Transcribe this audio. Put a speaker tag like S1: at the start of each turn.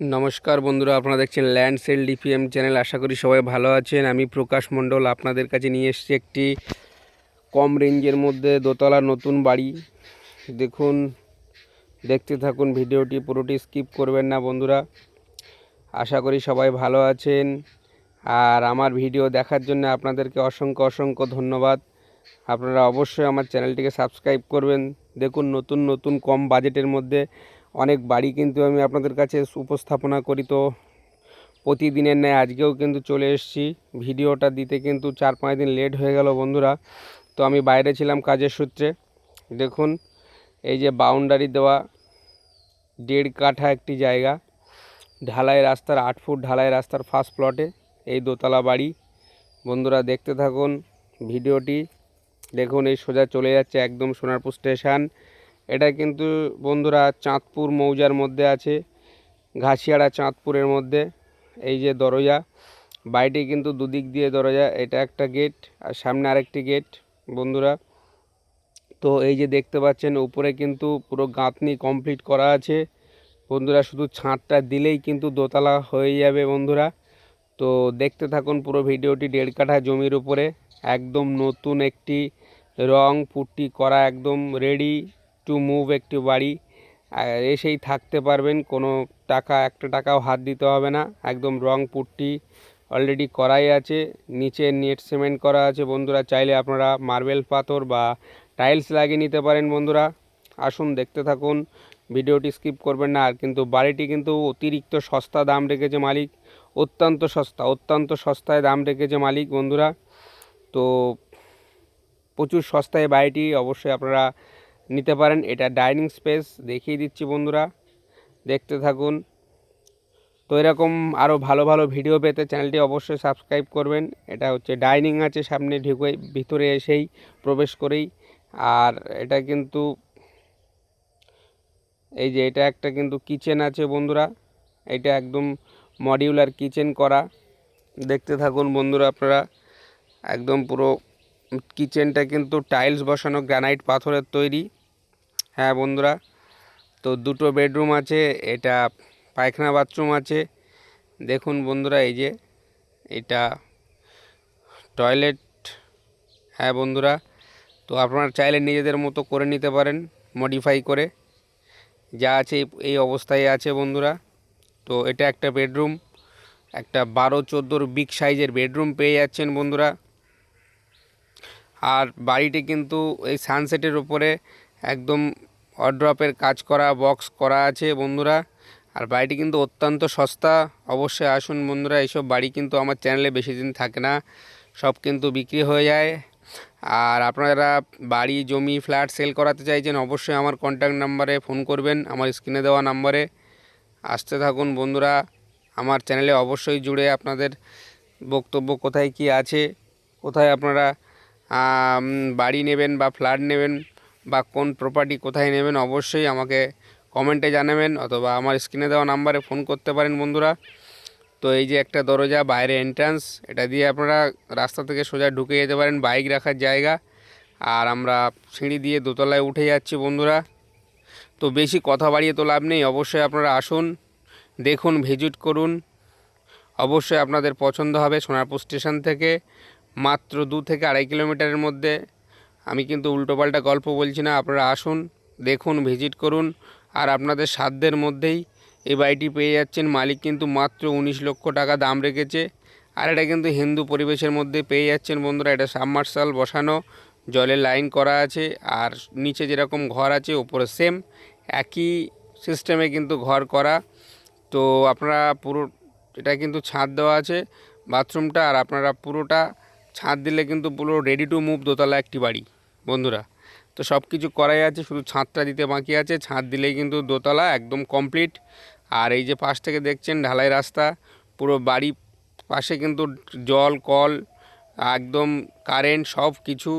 S1: নমস্কার বন্ধুরা, আপনারা দেখছেন ল্যান্ড সেল ডিপিএম চ্যানেল আশা করি সবাই ভালো আছেন। আমি প্রকাশ মণ্ডল, আপনাদের কাছে নিয়ে এসেছি একটি কম রেঞ্জের মধ্যে দোতলা নতুন বাড়ি। দেখুন, দেখতে থাকুন ভিডিওটি, পুরোটি স্কিপ করবেন না বন্ধুরা। আশা করি সবাই ভালো আছেন। আর আমার ভিডিও দেখার জন্য আপনাদেরকে অসংখ্য অসংখ্য ধন্যবাদ। আপনারা অবশ্যই আমার চ্যানেলটিকে সাবস্ক্রাইব করবেন। দেখুন, নতুন নতুন কম বাজেটের মধ্যে অনেক বাড়ি কিন্তু আমি আপনাদের কাছে উপস্থাপনা করি তো প্রতিদিনের ন্যায় আজকেও কিন্তু চলে এসেছি। ভিডিওটা দিতে কিন্তু চার পাঁচ দিন লেট হয়ে গেল বন্ধুরা। তো আমি বাইরে ছিলাম কাজের সূত্রে। দেখুন, এই যে বাউন্ডারি দেওয়া, দেড় কাঠা একটি জায়গা। ঢালাই রাস্তার, আট ফুট ঢালাই রাস্তার ফার্স্ট প্লটে এই দোতলা বাড়ি। বন্ধুরা, দেখতে থাকুন ভিডিওটি। দেখুন, এই সোজা চলে যাচ্ছে একদম সোনারপুর স্টেশন এটা কিন্তু বন্ধুরা চাঁদপুর মৌজার মধ্যে আছে, ঘাসিয়াড়া চাঁদপুরের মধ্যে, এই যে দরজা, বাড়িটি কিন্তু দুদিক দিয়ে দরজা, এটা একটা গেট আর সামনে আরেকটি গেট, বন্ধুরা। তো এই যে দেখতে পাচ্ছেন, উপরে কিন্তু পুরো গাঁথনি কমপ্লিট করা আছে, বন্ধুরা শুধু ছাদটা দিলেই কিন্তু দোতলা হয়ে যাবে, বন্ধুরা। তো দেখতে থাকুন পুরো ভিডিওটি, দেড় কাঠা জমির উপরে, একদম নতুন একটি রং, পুট্টি করা একদম রেডি টু মুভ একটি বাড়ি এসেই থাকতে পারবেন। কোনো টাকা, একটা টাকাও হাত দিতে হবে না। একদম রং পুট্টি অলরেডি করাই আছে। নিচে নেট সিমেন্ট করা আছে। বন্ধুরা, চাইলে আপনারা মার্বেল পাথর বা টাইলস লাগিয়ে নিতে পারেন বন্ধুরা। আসুন, দেখতে থাকুন। ভিডিওটি স্কিপ করবেন না। আর কিন্তু বাড়িটি কিন্তু অতিরিক্ত সস্তা দাম রেখেছে মালিক। অত্যন্ত সস্তা, অত্যন্ত সস্তায় দাম রেখেছে মালিক বন্ধুরা। তো প্রচুর সস্তায় বাড়িটি অবশ্যই আপনারা নিতে পারেন। এটা ডাইনিং স্পেস, দেখিয়ে দিচ্ছি বন্ধুরা। দেখতে থাকুন। তো এরকম আরও ভালো ভালো ভিডিও পেতে চ্যানেলটি অবশ্যই সাবস্ক্রাইব করবেন। এটা হচ্ছে ডাইনিং আছে সামনে ঢুকে, ভিতরে এসেই প্রবেশ করেই আর এটা কিন্তু, এই যে এটা একটা কিন্তু কিচেন আছে বন্ধুরা। এটা একদম মডিউলার কিচেন করা। দেখতে থাকুন বন্ধুরা আপনারা। একদম পুরো কিচেনটা কিন্তু টাইলস বসানো, গ্রানাইট পাথরের তৈরি। হ্যাঁ বন্ধুরা, তো দুটো বেডরুম আছে, এটা পায়খানা বাথরুম আছে। দেখুন বন্ধুরা, এই যে এটা টয়লেট হ্যাঁ বন্ধুরা, তো আপনারা চাইলে নিজেদের মতো করে নিতে পারেন মডিফাই করে। যা আছে এই অবস্থায় আছে বন্ধুরা। তো এটা একটা বেডরুম একটা বারো চোদ্দোর বিগ সাইজের বেডরুম পেয়ে যাচ্ছেন বন্ধুরা। আর বাড়িটি কিন্তু এই সানসেটের উপরে একদম অড্রপের কাজ করা বক্স করা আছে বন্ধুরা। আর বাড়িটি কিন্তু অত্যন্ত সস্তা। অবশ্যই আসুন বন্ধুরা, এইসব বাড়ি কিন্তু আমার চ্যানেলে বেশি দিন থাকে না। সব কিন্তু বিক্রি হয়ে যায়। আর আপনারা বাড়ি, জমি ফ্ল্যাট সেল করাতে চাইছেন, অবশ্যই আমার কন্ট্যাক্ট নাম্বারে ফোন করবেন, আমার স্ক্রিনে দেওয়া নাম্বারে আসতে থাকুন বন্ধুরা, আমার চ্যানেলে অবশ্যই জুড়ে আপনাদের বক্তব্য কোথায় কি আছে, কোথায় আপনারা বাড়ি নেবেন বা ফ্ল্যাট নেবেন। বা কোন প্রপার্টি কোথায় নেবেন অবশ্যই আমাকে কমেন্টে জানাবেন অথবা আমার স্ক্রিনে দেওয়া নাম্বারে ফোন করতে পারেন বন্ধুরা। তো এই যে একটা দরজা, বাইরে এন্ট্রান্স এটা দিয়ে আপনারা রাস্তা থেকে সোজা ঢুকে যেতে পারেন বাইক রাখার জায়গা। আর আমরা সিঁড়ি দিয়ে দোতলায় উঠে যাচ্ছি বন্ধুরা। তো বেশি কথা বাড়িয়ে তো লাভ নেই, অবশ্যই আপনারা আসুন, দেখুন ভিজিট করুন। অবশ্যই আপনাদের পছন্দ হবে সোনারপুর স্টেশন থেকে, মাত্র দু থেকে আড়াই কিলোমিটারের মধ্যে। আমি কিন্তু উল্টোপাল্টা গল্প বলছি না, আপনারা আসুন, দেখুন, ভিজিট করুন, আর আপনাদের সাধ্যের মধ্যেই এই বাড়িটি পেয়ে যাচ্ছেন। মালিক কিন্তু মাত্র উনিশ লক্ষ টাকা দাম রেখেছে, আর এটা কিন্তু হিন্দু পরিবেশের মধ্যে পেয়ে যাচ্ছেন বন্ধুরা। এটা সাবমার্সাল বসানো জলের লাইন করা আছে, আর নিচে যেরকম ঘর আছে, ওপরে সেম, একই সিস্টেমে কিন্তু ঘর করা। তো আপনারা পুরো, এটা কিন্তু ছাদ দেওয়া আছে, বাথরুমটা, আর আপনারা পুরোটা ছাদ দিলে কিন্তু পুরো রেডি টু মুভ দোতলা একটি বাড়ি। বন্ধুরা, তো সব কিছু করাই আছে, শুধু ছাঁদটা দিতে বাকি আছে, ছাঁদ দিলেই কিন্তু দোতলা একদম কমপ্লিট আর এই যে পাশ থেকে দেখছেন ঢালাই রাস্তা, পুরো বাড়ি পাশে কিন্তু জল, কল, একদম কারেন্ট সব কিছু